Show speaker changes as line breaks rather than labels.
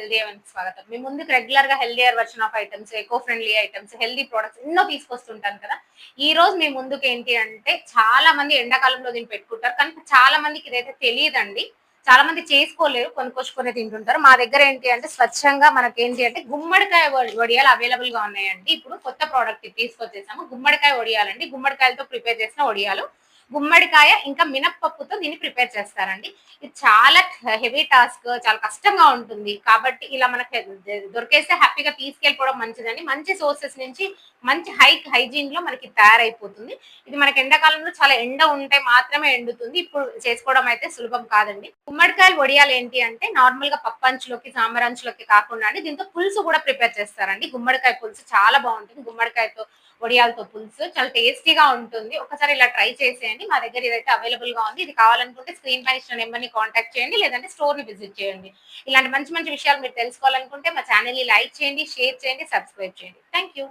Healthy స్వాగతం. మీ ముందుకు రెగ్యులర్గా healthier version of items eco friendly items healthy products ఎన్నో తీసుకొస్తుంటాను కదా. ఈ రోజు మీ ముందుకు ఏంటి అంటే చాలా మంది ఎండాకాలంలో దీన్ని పెట్టుకుంటారు. కానీ చాలా మందికి ఇదైతే తెలియదండి. చాలా మంది చేసుకోలేరు. కొనుక్కొచ్చుకొని తింటుంటారు. మా దగ్గర ఏంటి అంటే స్వచ్ఛంగా మనకి ఏంటి అంటే గుమ్మడికాయ వడియాలు అవైలబుల్గా ఉన్నాయండి. ఇప్పుడు కొత్త ప్రోడక్ట్ తీసుకొచ్చేసాము. గుమ్మడికాయ వడియాలండి. గుమ్మడికాయలతో ప్రిపేర్ చేసిన వడియాలు. గుమ్మడికాయ ఇంకా మినప్పప్పుతో దీన్ని ప్రిపేర్ చేస్తారండి. ఇది చాలా హెవీ టాస్క్ చాలా కష్టంగా ఉంటుంది. కాబట్టి ఇలా మనకి దొరికేస్తే హ్యాపీగా తీసుకెళ్ళిపోవడం మంచిదండి. మంచి సోర్సెస్ నుంచి మంచి హై హైజీన్లో మనకి తయారైపోతుంది. ఇది మనకి ఎండాకాలంలో చాలా ఎండ ఉంటే మాత్రమే ఎండుతుంది. ఇప్పుడు చేసుకోవడం అయితే సులభం కాదండి. గుమ్మడికాయలు వడియాలు ఏంటి అంటే నార్మల్గా పప్పంచులోకి సాంబార్ అంచులోకి కాకుండా అండి దీంతో పులుసు కూడా ప్రిపేర్ చేస్తారండి. గుమ్మడికాయ పులుసు చాలా బాగుంటుంది. గుమ్మడికాయతో వడియాలతో పులుసు. చాలా టేస్టీగా ఉంటుంది. ఒకసారి ఇలా ట్రై చేసేయండి. మా దగ్గర ఇదైతే అవైలబుల్గా ఉంది ఇది కావాలనుకుంటే స్క్రీన్ పైన ఇచ్చిన నెంబర్ని కాంటాక్ట్ చేయండి లేదంటే స్టోర్ని విజిట్ చేయండి. ఇలాంటి మంచి మంచి విషయాలు మీరు తెలుసుకోవాలనుకుంటే మా ఛానల్ని లైక్ చేయండి షేర్ చేయండి సబ్స్క్రైబ్ చేయండి. Thank you